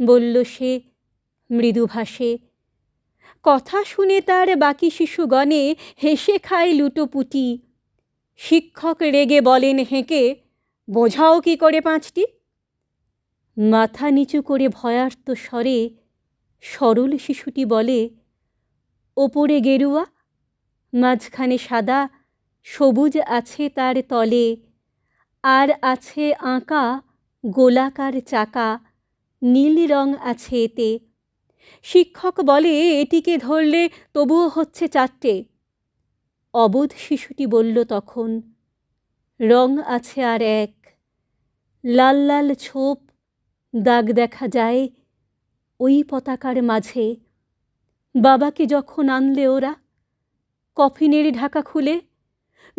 বলল সে মৃদুভাষে কথা শুনে তার বাকি শিশুগণে হেসে খায় লুটোপুটি। শিক্ষক রেগে বলেন, হেঁকে, বোঝাও কি করে পাঁচটি? মাথা নিচু করে ভয়ার্ত স্বরে সরল শিশুটি বলে, ওপরে গেরুয়া, মাঝখানে সাদা, সবুজ আছে তার তলে, আর আছে আঁকা গোলাকার চাকা নীল রং আছে এতে। শিক্ষক বলে, এটিকে ধরলে তবুও হচ্ছে চারটে। অবোধ শিশুটি বলল তখন, রং আছে আর এক। লাল লাল ছোপ, দাগ দেখা যায় ওই পতাকার মাঝে। বাবাকে যখন আনলে ওরা, কফিনের ঢাকা খুলে,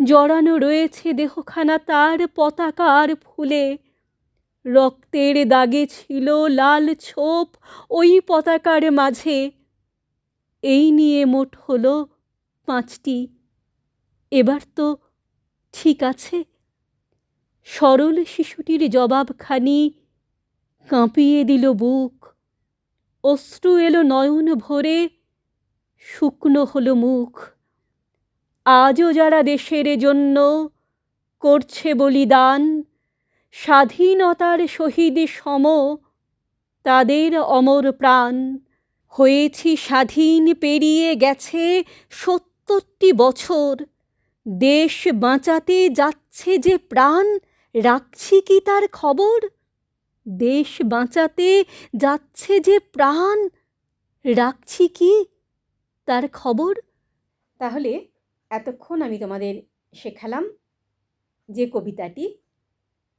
জড়ানো রয়েছে দেহখানা তার পতাকার ফুলে। রক্তের দাগে ছিল লাল ছোপ ওই পতাকার মাঝে। এই নিয়ে মোট হল পাঁচটি। এবার তো ঠিক আছে। সরল শিশুটির জবাবখানি কাঁপিয়ে দিল বুক। অশ্রু এলো নয়ন ভরে, শুকনো হলো মুখ। আজও যারা দেশের জন্য করছে বলিদান স্বাধীনতার শহীদ সম, তাদের অমর প্রাণ। হয়েছি স্বাধীন, পেরিয়ে গেছে সত্তরটি বছর। দেশ বাঁচাতে যাচ্ছে যে প্রাণ, রাখছি কি তার খবর? দেশ বাঁচাতে যাচ্ছে যে প্রাণ, রাখছি কি তার খবর? তাহলে এতক্ষণ আমি তোমাদের শেখালাম যে কবিতাটি